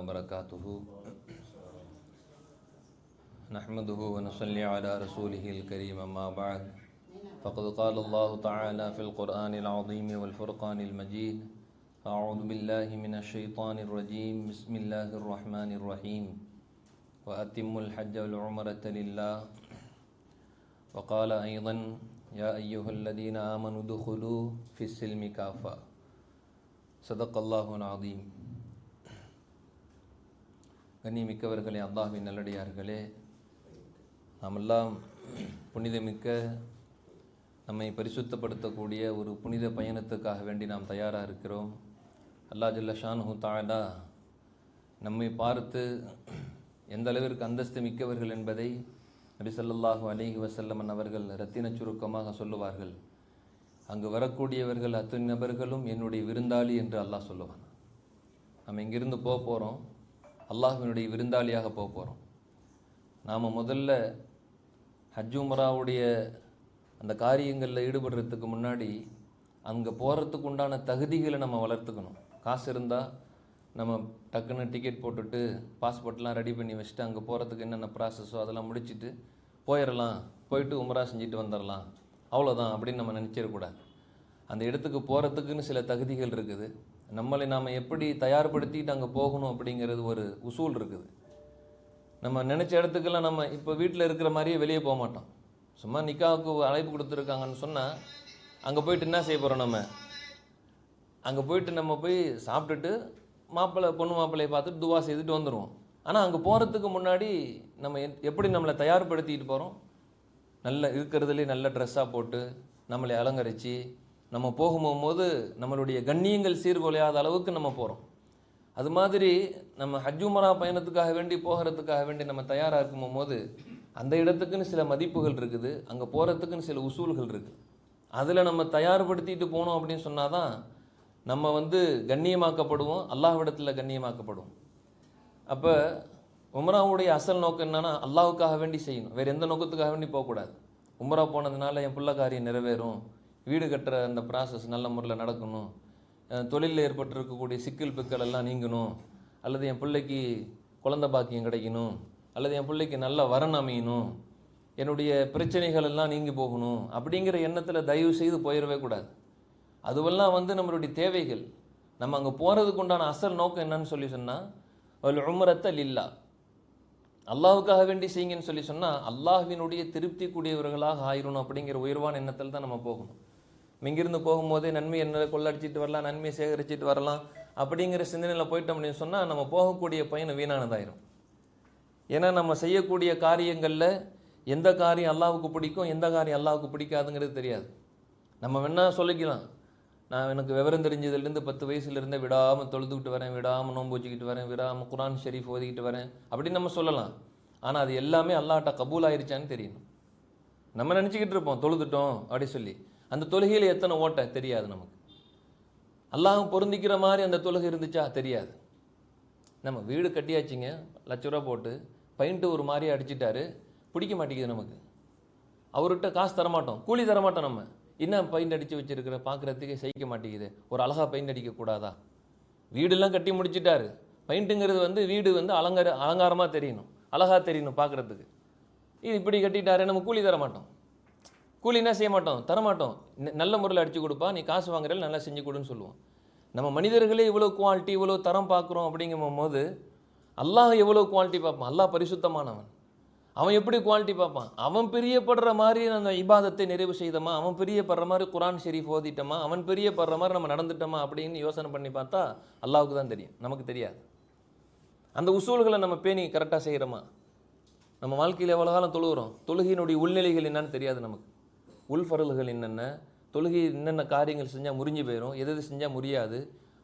وبركاته. نحمده ونصلي على رسوله الكريم أما بعد. فقد قال الله تعالى في القرآن العظيم والفرقان المجيد أعوذ بالله من الشيطان الرجيم. بسم الله الرحمن الرحيم. وأتموا الحج والعمرة لله. وقال أيضا يا أيها الذين آمنوا ادخلوا في السلم كافة. صدق الله العظيم. கண்ணியமிக்கவர்களே அல்லாஹின் நல்லடியார்களே. நாமெல்லாம் புனிதமிக்க நம்மை பரிசுத்தப்படுத்தக்கூடிய ஒரு புனித பயணத்துக்காக வேண்டி நாம் தயாராக இருக்கிறோம். அல்லா ஜல்ல தாடா நம்மை பார்த்து எந்த அளவிற்கு அந்தஸ்து மிக்கவர்கள் என்பதை நபிசல்லாஹு அலிஹி வசல்லமன் அவர்கள் ரத்தின சுருக்கமாக சொல்லுவார்கள். அங்கு வரக்கூடியவர்கள் அத்தனை நபர்களும் என்னுடைய விருந்தாளி என்று அல்லாஹ் சொல்லுவான். நம்ம இங்கிருந்து போக போகிறோம் அல்லாஹுவினுடைய விருந்தாளியாக போக போகிறோம் நாம் முதல்ல ஹஜ்ஜுமராவுடைய அந்த காரியங்களில் ஈடுபடுறதுக்கு முன்னாடி அங்கே போகிறதுக்கு உண்டான தகுதிகளை நம்ம வளர்த்துக்கணும். காசு இருந்தால் நம்ம டக்குன்னு டிக்கெட் போட்டுட்டு பாஸ்போர்ட்லாம் ரெடி பண்ணி வச்சுட்டு அங்கே போகிறதுக்கு என்னென்ன ப்ராசஸோ அதெல்லாம் முடிச்சுட்டு போயிடலாம் போயிட்டு உமரா செஞ்சுட்டு வந்துடலாம் அவ்வளோதான் அப்படின்னு நம்ம நினச்சிடக்கூடாது. அந்த இடத்துக்கு போகிறதுக்குன்னு சில தகுதிகள் இருக்குது. நம்மளை நாம் எப்படி தயார்படுத்திட்டு அங்கே போகணும் அப்படிங்கிறது ஒரு உசூல் இருக்குது. நம்ம நினச்ச இடத்துக்கெல்லாம் நம்ம இப்போ வீட்டில் இருக்கிற மாதிரியே வெளியே போக மாட்டோம். சும்மா நிக்காவுக்கு அழைப்பு கொடுத்துருக்காங்கன்னு சொன்னால் அங்கே போயிட்டு என்ன செய்ய போகிறோம் நம்ம? அங்கே போயிட்டு நம்ம போய் சாப்பிட்டுட்டு மாப்பிள்ளை பொண்ணு மாப்பிள்ளையை பார்த்துட்டு துவா செய்துட்டு வந்துடுவோம் ஆனால் அங்கே போகிறதுக்கு முன்னாடி நம்ம எப்படி நம்மளை தயார்படுத்திக்கிட்டு போகிறோம் நல்ல இருக்கிறதுலே நல்ல ட்ரெஸ்ஸாக போட்டு நம்மளை அலங்கரித்து நம்ம போகும்போது நம்மளுடைய கண்ணியங்கள் சீர்குலையாத அளவுக்கு நம்ம போகிறோம் அது மாதிரி நம்ம ஹஜ்ஜுமரா பயணத்துக்காக வேண்டி போகிறதுக்காக வேண்டி நம்ம தயாராக இருக்கும் போது அந்த இடத்துக்குன்னு சில மதிப்புகள் இருக்குது அங்கே போகிறதுக்குன்னு சில உசூல்கள் இருக்குது. அதில் நம்ம தயார்படுத்திட்டு போனோம் அப்படின்னு சொன்னால் தான் நம்ம வந்து கண்ணியமாக்கப்படுவோம் அல்லாஹ்விடத்தில் கண்ணியமாக்கப்படுவோம். அப்போ உம்ராவுடைய அசல் நோக்கம் என்னன்னா அல்லாவுக்காக வேண்டி செய்யணும். வேறு எந்த நோக்கத்துக்காக வேண்டி போகக்கூடாது. உம்ரா போனதுனால என் பிள்ளை காரியம் நிறைவேறும். வீடு கட்டுற அந்த ப்ராசஸ் நல்ல முறையில் நடக்கணும். தொழிலில் ஏற்பட்டிருக்கக்கூடிய சிக்கல் பிக்கல் எல்லாம் நீங்கணும். அல்லது என் பிள்ளைக்கு குழந்த பாக்கியம் கிடைக்கணும். அல்லது என் பிள்ளைக்கு நல்ல வரன் அமையணும். என்னுடைய பிரச்சனைகள் எல்லாம் நீங்கி போகணும். அப்படிங்கிற எண்ணத்தில் தயவு செய்து போயிடவே கூடாது. அதுவெல்லாம் வந்து நம்மளுடைய தேவைகள். நம்ம அங்கே போகிறதுக்கு உண்டான அசல் நோக்கம் என்னன்னு சொல்லி சொன்னால் அவள் உம்ரத்த இல்லா அல்லாஹ்வுக்காக வேண்டி செய்யுங்கன்னு சொல்லி சொன்னால் அல்லாஹ்வினுடைய திருப்தி கூடியவர்களாக ஆயிரணும் அப்படிங்கிற உயர்வான எண்ணத்தில் தான் நம்ம போகணும். இங்கிருந்து போகும்போதே நன்மை என்ன கொள்ளடிச்சிட்டு வரலாம் நன்மையை சேகரிச்சிட்டு வரலாம் அப்படிங்கிற சிந்தனையில் போயிட்டோம் அப்படின்னு சொன்னால் நம்ம போகக்கூடிய பயணம் வீணானதாயிரும். ஏன்னா நம்ம செய்யக்கூடிய காரியங்களில் எந்த காரியம் அல்லாவுக்கு பிடிக்கும் எந்த காரியம் அல்லாவுக்கு பிடிக்காதுங்கிறது தெரியாது. நம்ம வேணால் சொல்லிக்கலாம். நான் எனக்கு விவரம் தெரிஞ்சதுலேருந்து பத்து வயசுலேருந்தே விடாமல் தொழுதுகிட்டு வரேன் விடாமல் நோன்பு வச்சுக்கிட்டு வரேன் விடாமல் குரான் ஷெரீஃப் ஓதிக்கிட்டு வரேன் அப்படின்னு நம்ம சொல்லலாம். ஆனால் அது எல்லாமே அல்லாஹ்ட்ட கபூல் ஆயிடுச்சான்னு தெரியணும். நம்ம நினச்சிக்கிட்டு இருப்போம் தொழுதுட்டோம் அப்படி சொல்லி. அந்த தொழுகையில் எத்தனை ஓட்டை தெரியாது நமக்கு. அல்லாஹும் பொருந்திக்கிற மாதிரி அந்த தொழுகை இருந்துச்சா? தெரியாது. நம்ம வீடு கட்டியாச்சுங்க லட்ச ரூபா போட்டு பெயிண்ட்டு ஒரு மாதிரி அடிச்சிட்டாரு பிடிக்க மாட்டேங்குது நமக்கு. அவர்கிட்ட காசு தரமாட்டோம் கூலி தரமாட்டோம் நம்ம. என்ன பெயிண்ட் அடித்து வச்சுருக்கிற? பார்க்குறதுக்கே சகிக்க மாட்டேங்குது. ஒரு அழகாக பெயிண்ட் அடிக்கக்கூடாதா வீடெல்லாம் கட்டி முடிச்சிட்டாரு. பெயிண்ட்டுங்கிறது வந்து வீடு வந்து அலங்கார அலங்காரமாக தெரியணும். அழகாக தெரியணும் பார்க்குறதுக்கு இது இப்படி கட்டிட்டாரு நம்ம கூலி தர மாட்டோம் கூலி என்ன செய்ய மாட்டோம் தரமாட்டோம். நல்ல முறையில் அடித்து கொடுப்பா நீ காசு வாங்குறதில் நல்லா செஞ்சு கொடுன்னு சொல்லுவோம். நம்ம மனிதர்களே இவ்வளோ குவாலிட்டி இவ்வளோ தரம் பார்க்குறோம் அப்படிங்கும் போது அல்லாஹ் எவ்வளோ குவாலிட்டி பார்ப்பான்? அல்லாஹ் பரிசுத்தமானவன். அவன் எப்படி குவாலிட்டி பார்ப்பான்? அவன் பிரியப்படுற மாதிரி அந்த இபாதத்தை நிறைவு செய்தோமா? அவன் பிரியப்படுற மாதிரி குரான் ஷெரீஃப் ஓதிட்டோமா? அவன் பிரியப்படுற மாதிரி நம்ம நடந்துட்டோமா அப்படின்னு யோசனை பண்ணி பார்த்தா அல்லாவுக்கு தான் தெரியும். நமக்கு தெரியாது. அந்த உசூல்களை நம்ம பேணி கரெக்டாக செய்கிறோமா நம்ம வாழ்க்கையில் எவ்வளோ காலம் தொழுகிறோம் தொழுகையினுடைய உள்நிலைகள் என்னன்னு தெரியாது நமக்கு. உள்ஃபரல்கள் என்னென்ன தொழுகை என்னென்ன காரியங்கள் செஞ்சால் முறிஞ்சு போயிடும் எது எது செஞ்சால் முடியாது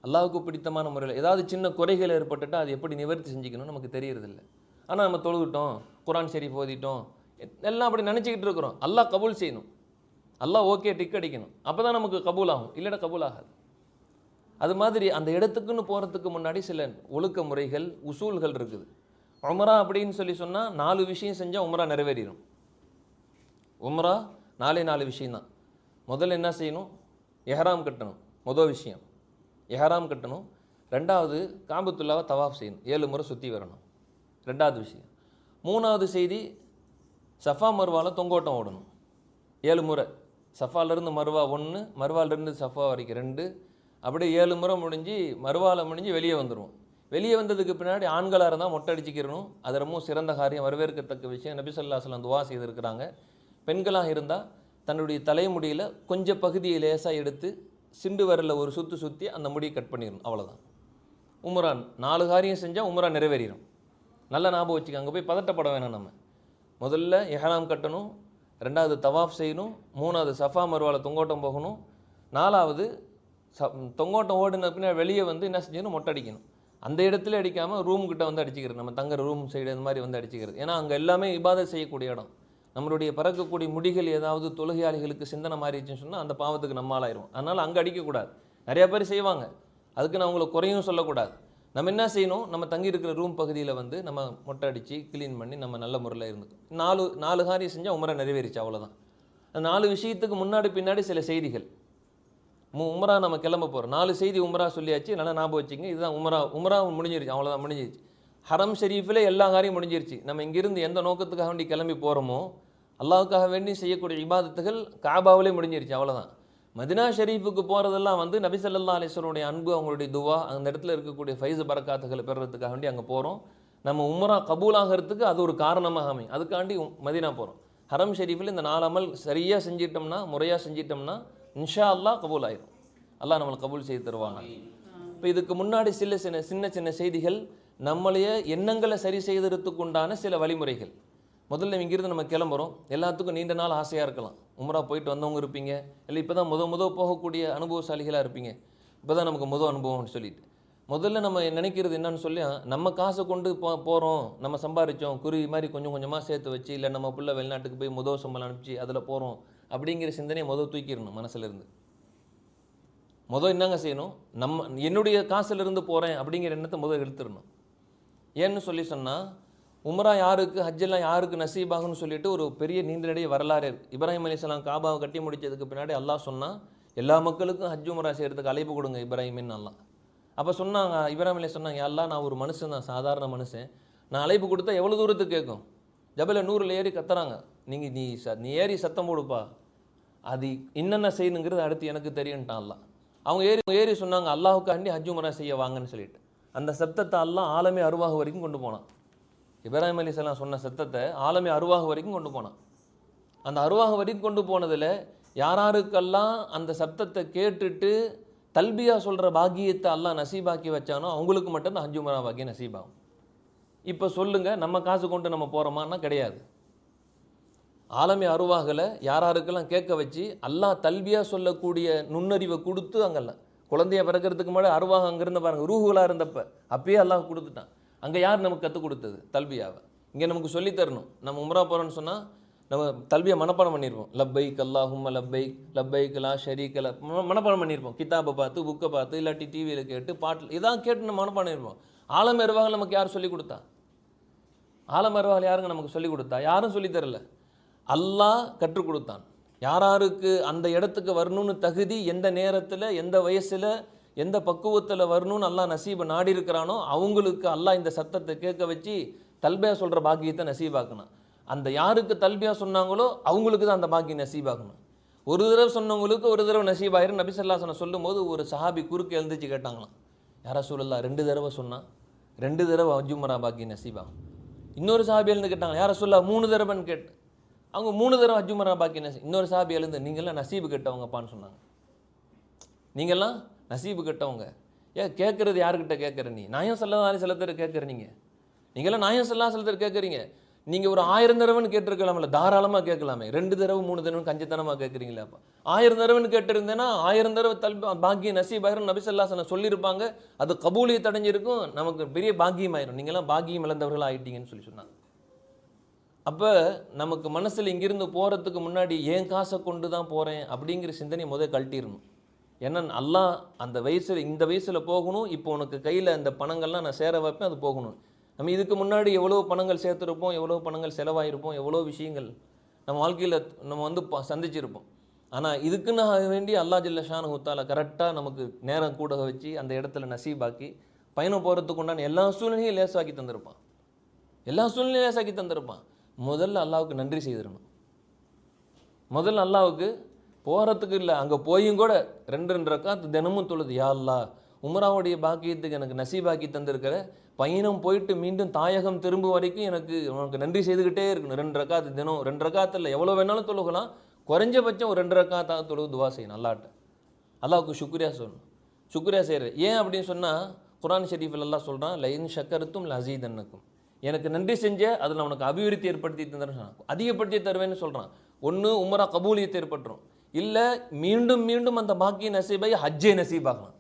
அல்லாவுக்கு பிடித்தமான முறையில் ஏதாவது சின்ன குறைகள் ஏற்பட்டுட்டால் அது எப்படி நிவர்த்தி செஞ்சுக்கணும்னு நமக்கு தெரியறதில்ல. ஆனால் நம்ம தொழுதுட்டோம் குரான் ஷெரீஃப் ஓதிட்டோம் எல்லாம் அப்படி நினச்சிக்கிட்டு இருக்கிறோம். அல்லாஹ் கபூல் செய்யணும். அல்லாஹ் ஓகே டிக் அடிக்கணும். அப்போ தான் நமக்கு கபூல் ஆகும் இல்லைன்னா கபூல் ஆகாது அது மாதிரி அந்த இடத்துக்குன்னு போகிறதுக்கு முன்னாடி சில ஒழுக்க முறைகள் உசூல்கள் இருக்குது. உம்ரா அப்படின்னு சொல்லி சொன்னால் நாலு விஷயம் செஞ்சால் உம்ரா நிறைவேறிடும் உம்ரா நாலே நாலு விஷயந்தான். முதல்ல என்ன செய்யணும்? எஹராம் கட்டணும். முதல் விஷயம். எஹராம் கட்டணும். ரெண்டாவது காபத்துல்லாவை தவாஃப் செய்யணும். ஏழு முறை சுற்றி வரணும். ரெண்டாவது விஷயம். மூணாவது செய்தி சஃபா மருவாவில் தொங்கோட்டம் ஓடணும். ஏழு முறை. சஃபாலேருந்து மருவா ஒன்று மருவாலேருந்து சஃபா வரைக்கும் ரெண்டு. அப்படியே ஏழு முறை முடிஞ்சு மருவால முடிஞ்சு வெளியே வந்துடுவோம் வெளியே வந்ததுக்கு பின்னாடி ஆண்களாக இருந்தால் மொட்டை அடிச்சுக்கிறணும். அது ரொம்ப சிறந்த காரியம். வரவேற்கத்தக்க விஷயம். நபி துவா செய்திருக்கிறாங்க. பெண்களாக இருந்தால் தன்னுடைய தலைமுடியில் கொஞ்சம் பகுதியை லேசாக எடுத்து சிண்டு வரல ஒரு சுற்று சுற்றி அந்த முடியை கட் பண்ணிடணும். அவ்வளோதான் உமரான் நாலு காரியம் செஞ்சால் உம்ரா நிறைவேறிடும். நல்ல ஞாபகம் வச்சுக்க அங்கே போய் பதட்டப்பட வேணாம் நம்ம. முதல்ல எஹராம் கட்டணும். ரெண்டாவது தவாஃப் செய்யணும். மூணாவது சஃபா மருவால தொங்கோட்டம் போகணும். நாலாவது ச தொங்கோட்டம் ஓடின பின்னாடி வெளியே வந்து என்ன செஞ்சணும் மொட்டை அடிக்கணும். அந்த இடத்துல அடிக்காமல் ரூம் கிட்ட வந்து அடிச்சுக்கிறது. நம்ம தங்குற ரூம் சைடு இந்த மாதிரி வந்து அடிச்சுக்கிறது. ஏன்னா அங்கே எல்லாமே இபாதை செய்யக்கூடிய இடம். நம்மளுடைய பறக்கக்கூடிய முடிகள் ஏதாவது தொழுகையாளிகளுக்கு சிந்தனை மாறிடுச்சுன்னு சொன்னால் அந்த பாவத்துக்கு நம்மாலாயிரும் அதனால் அங்கே அடிக்கக்கூடாது. நிறையா பேர் செய்வாங்க. அதுக்கு நான் உங்களை குறையும் சொல்லக்கூடாது. நம்ம என்ன செய்யணும்? நம்ம தங்கி இருக்கிற ரூம் பகுதியில் வந்து நம்ம மொட்டை அடித்து க்ளீன் பண்ணி நம்ம நல்ல முறையில் இருந்துக்கும் நாலு நாலு காரியம் செஞ்சால் உமரை நிறைவேறிச்சு அவ்வளோதான் அந்த நாலு விஷயத்துக்கு முன்னாடி பின்னாடி சில செய்திகள். மு உமரா நம்ம கிளம்ப போகிறோம் நாலு செய்தி உமரா சொல்லியாச்சு. நல்லா ஞாபகம் வச்சுங்க இதுதான் உமரா உமரா முடிஞ்சிருச்சு. அவ்வளோதான் முடிஞ்சிருச்சு. ஹரம் ஷெரீஃபில் எல்லா காரியம் முடிஞ்சிருச்சு. நம்ம இங்கிருந்து எந்த நோக்கத்துக்காக வேண்டி கிளம்பி போகிறோமோ அல்லாவுக்காக வேண்டி செய்யக்கூடிய இபாதத்துகள் காபாவிலே முடிஞ்சிருச்சு அவ்வளோதான் மதினா ஷெரீஃபுக்கு போகிறதெல்லாம் வந்து நபிசல்லா அலிஸ்வருடைய அன்பு அவங்களுடைய துவா அந்த இடத்துல இருக்கக்கூடிய ஃபைஸ் பரக்காத்துகளை பெறுறதுக்காக வேண்டி அங்கே போகிறோம் நம்ம உமரா கபூலாகிறதுக்கு அது ஒரு காரணமாக அமையும். அதுக்காண்டி மதினா போகிறோம் ஹரம் ஷெரீஃபில் இந்த நாலு அமல் சரியாக செஞ்சிட்டோம்னா முறையாக செஞ்சிட்டோம்னா இன்ஷா அல்லாஹ் கபூல் ஆயிரும் அல்லாஹ் நம்மளை கபூல் செய்து தருவாங்க. இப்போ இதுக்கு முன்னாடி சில சின்ன சின்ன சின்ன செய்திகள் நம்மளைய எண்ணங்களை சரி செய்திருத்துக்குண்டான உண்டான சில வழிமுறைகள். முதல்ல இங்கிருந்து நம்ம கிளம்புறோம். எல்லாத்துக்கும் நீண்ட நாள் ஆசையாக இருக்கலாம். உமரா போயிட்டு வந்தவங்க இருப்பீங்க. இல்லை இப்போ தான் முத முத போகக்கூடிய அனுபவசாலிகளாக இருப்பீங்க. இப்போ தான் நமக்கு முத அனுபவம்னு சொல்லிட்டு. முதல்ல நம்ம நினைக்கிறது என்னன்னு சொல்லி நம்ம காசை கொண்டு போ போகிறோம் நம்ம சம்பாரிச்சோம். குருவி மாதிரி கொஞ்சம் கொஞ்சமாக சேர்த்து வச்சு இல்லை நம்ம பிள்ளை வெளிநாட்டுக்கு போய் முதல் சம்பளம் அனுப்பிச்சு அதில் போகிறோம் அப்படிங்கிற சிந்தனையை முதல் தூக்கிடணும் மனசுலேருந்து. முதல் என்னங்க செய்யணும்? நம்ம என்னுடைய காசுலேருந்து போகிறேன் அப்படிங்கிற எண்ணத்தை முதல் எடுத்துடணும். ஏன்னு சொல்லி சொன்னால் உமரா யாருக்கு ஹஜ்ஜெல்லாம் யாருக்கு நசீபாகுன்னு சொல்லிட்டு ஒரு பெரிய நீண்ட வரலாறு இருக்குது இப்ராஹிம் அலிஸ்லாம் காபாவை கட்டி முடித்ததுக்கு பின்னாடி அல்லாஹ் சொன்னால் எல்லா மக்களுக்கும் ஹஜ் உமரா செய்கிறதுக்கு அழைப்பு கொடுங்க இப்ராஹிமின்னு அல்லாம் அப்போ சொன்னாங்க இப்ராஹிம் அலி சொன்னாங்க எல்லாம் நான் ஒரு மனுஷன் தான் சாதாரண மனுஷன். நான் அழைப்பு கொடுத்தா எவ்வளோ தூரத்துக்கு கேட்கும்? ஜபல நூறில் ஏறி கத்துறாங்க. நீங்கள் நீ ச நீ ஏறி சத்தம் போடுப்பா. அது என்னென்ன செய்யணுங்கிறது அடுத்து எனக்கு தெரியும்ட்டான் அல்லாம் அவங்க ஏறி ஏறி சொன்னாங்க அல்லாஹுக்காண்டி ஹஜ் உமரா செய்ய வாங்கன்னு சொல்லிட்டு. அந்த சத்தத்தை அல்லாஹ் ஆலமே அருவாக வரைக்கும் கொண்டு போனான். இப்ராஹிம் அலிஸ்லாம் சொன்ன சத்தத்தை ஆலமி அருவாக வரைக்கும் கொண்டு போனான். அந்த அருவாக வரைக்கும் கொண்டு போனதில் யாராருக்கெல்லாம் அந்த சப்தத்தை கேட்டுட்டு தல்பியா சொல்கிற பாக்கியத்தை எல்லாம் நசீபாக்கி வச்சானோ அவங்களுக்கு மட்டும் தான் ஹஜ் உம்ரா பாக்கியம் நசீபாகும். இப்போ சொல்லுங்க நம்ம காசு கொண்டு நம்ம போகிறோமான்னா கிடையாது. ஆலமி அருவாகல யாராருக்கெல்லாம் கேட்க வச்சு அல்லா தல்வியாக சொல்லக்கூடிய நுண்ணறிவை கொடுத்து அங்கெல்லாம் குழந்தைய பிறக்கிறதுக்கு முன்னாடி அருவாக அங்கேருந்து பாருங்க ரூஹுகளாக இருந்தப்ப அப்பயே அல்லாஹ் கொடுத்துட்டான். அங்கே யார் நமக்கு கற்றுக் கொடுத்தது? தல்பியாவை இங்கே நமக்கு சொல்லித் தரணும். நம்ம உம்ரா போகிறோன்னு சொன்னால் நம்ம தல்வியை மனப்பாடம் பண்ணியிருப்போம் லப்பைக் அல்லாஹும்ம லப்பைக் லப்பைக் லா ஷரீக் ம- மனப்பாடம் பண்ணியிருப்போம் கிதாபை பார்த்து புக்கை பார்த்து இல்லாட்டி டிவியில் கேட்டு பாட்டில் இதான் கேட்டு நம்ம மனப்பாடம் இருப்போம் ஆலம் எருவாக நமக்கு யார் சொல்லிக் கொடுத்தா? ஆலம் எருவாக யாருங்க நமக்கு சொல்லிக் கொடுத்தா? யாரும் சொல்லித்தரல அல்லாஹ் கற்றுக் கொடுத்தான். யார் யாருக்கு அந்த இடத்துக்கு வரணும்னு தகுதி எந்த நேரத்தில் எந்த வயசில் எந்த பக்குவத்தில் வரணும்னு அல்லா நசீபை நாடி இருக்கிறானோ அவங்களுக்கு அல்லாஹ் இந்த சத்தத்தை கேட்க வச்சு தல்பியா சொல்கிற பாக்கியத்தை நசீபாக்கணும். அந்த யாருக்கு தல்பியா சொன்னாங்களோ அவங்களுக்கு தான் அந்த பாக்கியம் நசீபாக்கணும். ஒரு தடவை சொன்னவங்களுக்கு ஒரு தடவை நசீபாயிரும் நபிசல்லாசனை சொல்லும் போது ஒரு சஹாபி குறுக்கு எழுந்துச்சு கேட்டாங்களாம். யாரா சொல்லலாம் ரெண்டு தடவை சொன்னால் ரெண்டு தடவை அஜுமரா பாக்கியம் நசீபாகும். இன்னொரு சஹாபி எழுந்து கேட்டாங்க யாரை சொல்ல மூணு தடவைன்னு கேட்டு அவங்க மூணு தடவை அஜுமரா பாக்கி நசி இன்னொரு சஹாபி எழுந்து நீங்கள்லாம் நசீபு கேட்டவங்கப்பான்னு சொன்னாங்க. நீங்கள்லாம் நசீபு கெட்டவங்க. ஏன் கேட்குறது யாருக்கிட்ட கேட்குற நீ? நாயம் செல்லதாரி சில பேர் கேட்குற நீங்கள் நீங்களாம் நாயம் செல்லா சில பேர் கேட்குறீங்க நீங்கள் ஒரு ஆயிரம் தடவைன்னு கேட்டிருக்கலாம்ல தாராளமாக கேட்கலாமே ரெண்டு தடவை மூணு தடவை கஞ்சத்தனமாக கேட்குறீங்களே அப்போ. ஆயிரம் தடவைன்னு கேட்டிருந்தேன்னா ஆயிரம் தடவை தல் பாக்கியம் நசீபாயிரம் நபிசல்லாசன சொல்லியிருப்பாங்க. அது கபூலியை அடைஞ்சிருக்கும் நமக்கு பெரிய பாக்கியம் ஆயிரும் நீங்களாம் பாக்கியம் இழந்தவர்கள் ஆகிட்டீங்கன்னு சொல்லி சொன்னாங்க. அப்போ நமக்கு மனசில் இங்கிருந்து போகிறதுக்கு முன்னாடி ஏன் காசை கொண்டு தான் போகிறேன் அப்படிங்கிற சிந்தனையை முதல் கழட்டிடணும். ஏன்னா அல்லாஹ் அந்த வயசில் இந்த வயசில் போகணும் இப்போ உனக்கு கையில் அந்த பணங்கள்லாம் நான் சேர வைப்பேன் அது போகணும். நம்ம இதுக்கு முன்னாடி எவ்வளோ பணங்கள் சேர்த்துருப்போம் எவ்வளோ பணங்கள் செலவாயிருப்போம் எவ்வளோ விஷயங்கள் நம்ம வாழ்க்கையில் நம்ம வந்து ப- சந்திச்சிருப்போம். ஆனால் இதுக்குன்னு வேண்டி அல்லா ஜில்ல ஷானு ஹுத்தால கரெக்டாக நமக்கு நேரம் கூட வச்சு அந்த இடத்துல நசீபாக்கி பயணம் போகிறதுக்கு உண்டான எல்லா சூழ்நிலையும் லேசாக்கி தந்திருப்பான். எல்லா சூழ்நிலையும் லேசாக்கி தந்திருப்பான். முதல்ல அல்லாவுக்கு நன்றி செய்திடணும். முதல்ல அல்லாவுக்கு போகிறதுக்கு இல்லை. அங்கே போயும் கூட ரெண்டு ரெண்டு ரக்காத்து தினமும் தொழுது. யா அல்லா உமராவுடைய பாக்கியத்துக்கு எனக்கு நசீபாக்கி தந்திருக்கிற. பயணம் போயிட்டு மீண்டும் தாயகம் திரும்பும் வரைக்கும் எனக்கு உனக்கு நன்றி செய்துக்கிட்டே இருக்கணும். ரெண்டு ரக்காத்து தினம் ரெண்டு ரக்காத்தில் எவ்வளோ வேணாலும் தொழுகலாம். குறைஞ்சபட்சம் ஒரு ரெண்டு ரக்காத்தாக தொழுகு துவா செய்யணும். அல்லாட்ட. அல்லாவுக்கு சுக்ரியா சொல்லணும். சுக்ரியா செய்கிற ஏன் அப்படின்னு சொன்னால் குரான் ஷெரீஃபில் எல்லாம் சொல்கிறான் லைன் ஷக்கருத்தும் லசீதன்னுக்கும் எனக்கு நன்றி செஞ்ச அதில் உனக்கு அபிவிருத்தி ஏற்படுத்தி தந்துறேன் சொன்னான். அதிகப்படுத்தி தருவேன்னு சொல்கிறான் ஒன்று உமரா கபூலியத்தை ஏற்பட்டுரும். இல்லை மீண்டும் மீண்டும் அந்த பாக்கிய நசீபை ஹஜ்ஜே நசீபாகலாம்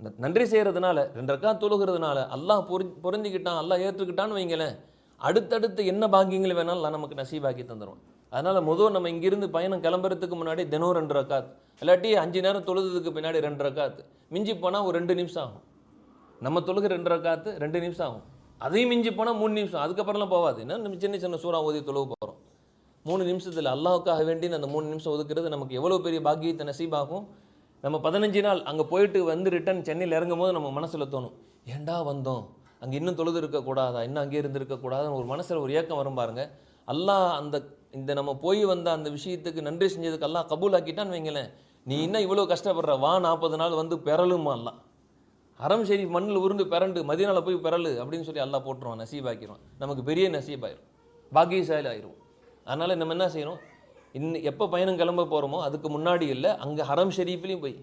அந்த நன்றி செய்கிறதுனால ரெண்டு ரக்கா தொழுகிறதுனால அல்லாஹ் பொரு பொருந்திக்கிட்டான் அல்லாஹ் ஏற்றுக்கிட்டான்னு வைங்களேன் அடுத்தடுத்து என்ன பாக்கியங்கள் வேணாலும் நமக்கு நசீபாக்கி தந்துடுவான் அதனால் முதல் நம்ம இங்கிருந்து பயணம் கிளம்புறதுக்கு முன்னாடி தினம் ரெண்டு ரக்காத் இல்லாட்டி அஞ்சு நேரம் தொழுதுக்கு பின்னாடி ரெண்டு ரக்காத்து மிஞ்சி போனால் ஒரு ரெண்டு நிமிஷம் ஆகும். நம்ம தொழுக ரெண்டு ரக்காத்து ரெண்டு நிமிஷம் ஆகும். அதையும் மிஞ்சி போனால் மூணு நிமிஷம் அதுக்கப்புறம்லாம் போகாது. என்ன சின்ன சின்ன சூறா ஓதி தொழுவு மூணு நிமிஷத்தில் அல்லாவுக்காக வேண்டி அந்த மூணு நிமிஷம் ஒதுக்குறது நமக்கு எவ்வளோ பெரிய பாக்கியத்தை நசீபாகும். நம்ம பதினஞ்சு நாள் அங்கே போயிட்டு வந்து ரிட்டர்ன் சென்னையில் இறங்கும் போது நம்ம மனசில் தோணும் ஏன்டா வந்தோம்? அங்கே இன்னும் தொழுது இருக்கக்கூடாதா இன்னும் அங்கே இருந்திருக்கக்கூடாதுன்னு ஒரு மனசில் ஒரு ஏக்கம் வரும் பாருங்க. அல்லாஹ் அந்த இந்த நம்ம போய் வந்த அந்த விஷயத்துக்கு நன்றி செஞ்சதுக்கு எல்லாம் கபூல் ஆக்கிட்டான்னு வைங்களேன். நீ இன்னும் இவ்வளோ கஷ்டப்படுற? வா நாற்பது நாள் வந்து பெறலுமா அல்லாஹ். அறம் சரி மண்ணில் உருண்டு பிறண்டு மதியனால் போய் பிறலு அப்படின்னு சொல்லி அல்லாஹ் போட்டுருவான் நசீபாக்கிடுவான். நமக்கு பெரிய நசீபாயிரும். பாக்கியசாலி ஆயிரும் அதனால் நம்ம என்ன செய்யணும் இன்னும் எப்போ பயணம் கிளம்ப போகிறோமோ அதுக்கு முன்னாடி இல்லை அங்கே ஹரம் ஷெரீஃப்லேயும் போய்.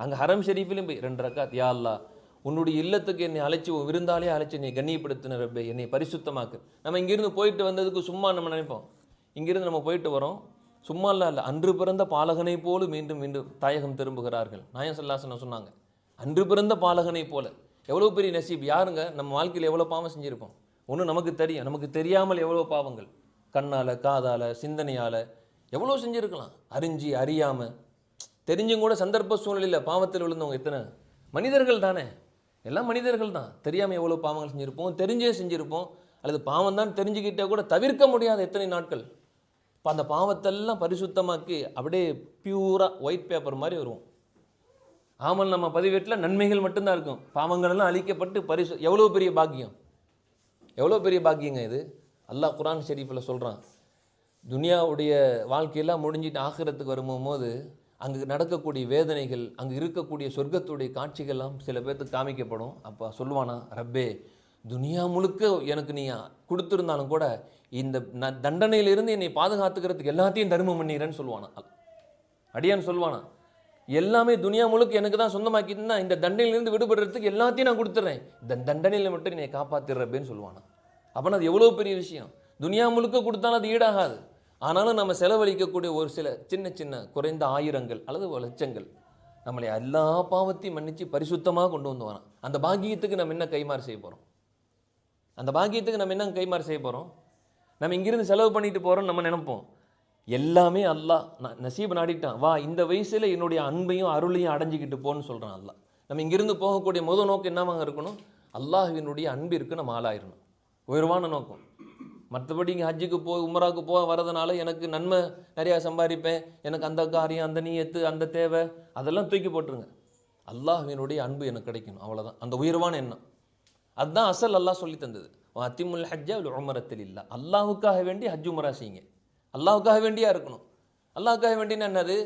அங்கே ஹரம் ஷெரீஃப்லேயும் போய். ரெண்டு ரக்காத். யா அல்லாஹ் உன்னுடைய இல்லத்துக்கு என்னை அழைச்சி உன் விருந்தாலே அழைச்சி என்னை கண்ணியப்படுத்தின ரப்பே என்னை பரிசுத்தமாக்கு. நம்ம இங்கேருந்து போயிட்டு வந்ததுக்கு சும்மா நம்ம நினைப்போம். இங்கேருந்து நம்ம போயிட்டு வரோம். சும்மா இல்லை இல்லை. அன்று பிறந்த பாலகனை போல மீண்டும் மீண்டும் தாயகம் திரும்புகிறார்கள். நாயம் சல்லாசனம் சொன்னாங்க. அன்று பிறந்த பாலகனை போல. எவ்வளோ பெரிய நசீப். யாருங்க? நம்ம வாழ்க்கையில் எவ்வளோ பாவம் செஞ்சுருப்போம்? ஒன்று நமக்கு தெரியும். நமக்கு தெரியாமல் எவ்வளோ பாவங்கள்? கண்ணால் காதால் சிந்தனையால் எவ்வளோ செஞ்சுருக்கலாம். அறிஞ்சு அறியாமல் தெரிஞ்சும் கூட சந்தர்ப்ப சூழ்நிலையில் பாவத்தில் விழுந்தவங்க எத்தனை? மனிதர்கள் தானே. எல்லாம் மனிதர்கள் தான். தெரியாமல் எவ்வளோ பாவங்கள் செஞ்சுருப்போம் தெரிஞ்சே செஞ்சுருப்போம். அல்லது பாவம் தான் தெரிஞ்சுக்கிட்டே கூட தவிர்க்க முடியாத எத்தனை நாட்கள்? இப்போ அந்த பாவத்தெல்லாம் பரிசுத்தமாக்கி அப்படியே பியூராக ஒயிட் பேப்பர் மாதிரி வருவோம். ஆமல் நம்ம பதிவேட்டில் நன்மைகள் மட்டும்தான் இருக்கும். பாவங்கள் எல்லாம் அழிக்கப்பட்டு பரிசு எவ்வளோ பெரிய பாக்கியம்? எவ்வளோ பெரிய பாக்கியங்க இது? அல்லாஹ் குரான் ஷெரீஃபில் சொல்கிறான் துனியாவுடைய வாழ்க்கையெல்லாம் முடிஞ்சிட்டு ஆகிரத்துக்கு வரும்போது அங்கே நடக்கக்கூடிய வேதனைகள் அங்கே இருக்கக்கூடிய சொர்க்கத்துடைய காட்சிகள்லாம் சில பேர்த்துக்கு காமிக்கப்படும். அப்போ சொல்லுவானா ரப்பே துனியா முழுக்க எனக்கு நீ கொடுத்துருந்தாலும் கூட இந்த ந தண்டனையிலிருந்து என்னை பாதுகாத்துக்கிறதுக்கு எல்லாத்தையும் தர்மம் பண்ணிடுறேன்னு சொல்லுவானா. அடியான்னு சொல்லுவானா எல்லாமே துனியா முழுக்க எனக்கு தான் சொந்தமாக்கிட்டுனா இந்த தண்டனையிலிருந்து விடுபடுறதுக்கு எல்லாத்தையும் நான் கொடுத்துட்றேன் இந்த தண்டனையில் மட்டும் என்னை காப்பாத்திடுறப்பேன்னு சொல்லுவானா. அப்போனா அது எவ்வளோ பெரிய விஷயம்? துனியா முழுக்க கொடுத்தாலும் அது ஈடாகாது. ஆனாலும் நம்ம செலவழிக்கக்கூடிய ஒரு சில சின்ன சின்ன குறைந்த ஆயிரங்கள் அல்லது லட்சங்கள் நம்மளை எல்லா பாவத்தையும் மன்னித்து பரிசுத்தமாக கொண்டு வந்து வரான். அந்த பாக்கியத்துக்கு நம்ம என்ன கைமாறு செய்ய போகிறோம் அந்த பாக்கியத்துக்கு நம்ம என்ன கைமாறு செய்ய போகிறோம் நம்ம இங்கிருந்து செலவு பண்ணிட்டு போகிறோம் நம்ம நினைப்போம். எல்லாமே அல்லாஹ் நான் நசீப் நாடிட்டான். வா இந்த வயசில் என்னுடைய அன்பையும் அருளையும் அடைஞ்சிக்கிட்டு போன்னு சொல்கிறான் அல்லா நம்ம இங்கிருந்து போகக்கூடிய முத நோக்கு என்னவாங்க இருக்கணும்? அல்லாஹ்வினுடைய அன்பிற்கு நம்ம ஆளாயிரணும். உயர்வான நோக்கம். மற்றபடி இங்கே ஹஜ்ஜுக்கு போய் உமராவுக்கு போக வரதுனால எனக்கு நன்மை நிறையா சம்பாதிப்பேன் எனக்கு அந்த காரியம் அந்த நீயத்து அந்த தேவை. அதெல்லாம் தூக்கி போட்டுருங்க. அல்லாஹினுடைய அன்பு எனக்கு கிடைக்கணும். அவ்வளோதான் அந்த உயர்வான எண்ணம். அதுதான் அசல் அல்லாஹ் சொல்லி தந்தது. அத்திமுல் ஹஜ்ஜா உமரத்தில் இல்லை அல்லாஹுக்காக வேண்டி ஹஜ் உமரா செய்யுங்க. அல்லாஹுக்காக வேண்டியா இருக்கணும். அல்லாஹுக்காக வேண்டினா என்னது?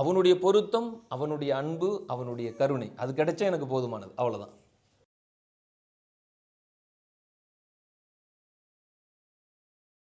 அவனுடைய பொருத்தம் அவனுடைய அன்பு அவனுடைய கருணை. அது கிடைச்சா எனக்கு போதுமானது. அவ்வளோதான்